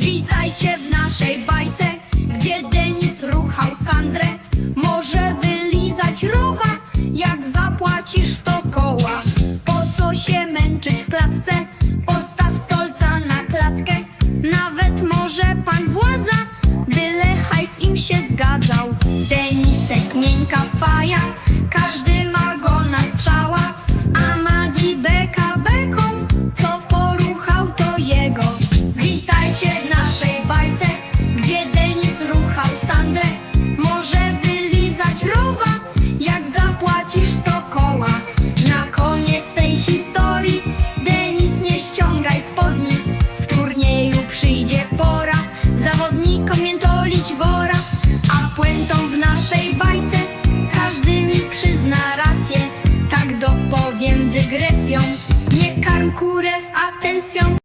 Witajcie w naszej bajce, gdzie Denis ruchał Sandrę. Może wylizać rowa, jak zapłacisz sto koła. Po co się męczyć w klatce? Postaw stolca na klatkę. Nawet może pan władza, byle hajs im się zgadzał. Denisek miękka faja, ściągaj spodni. W turnieju przyjdzie pora, zawodnikom miętolić wora. A puentą w naszej bajce, każdy mi przyzna rację. Tak dopowiem dygresją, nie karm kurew atencją.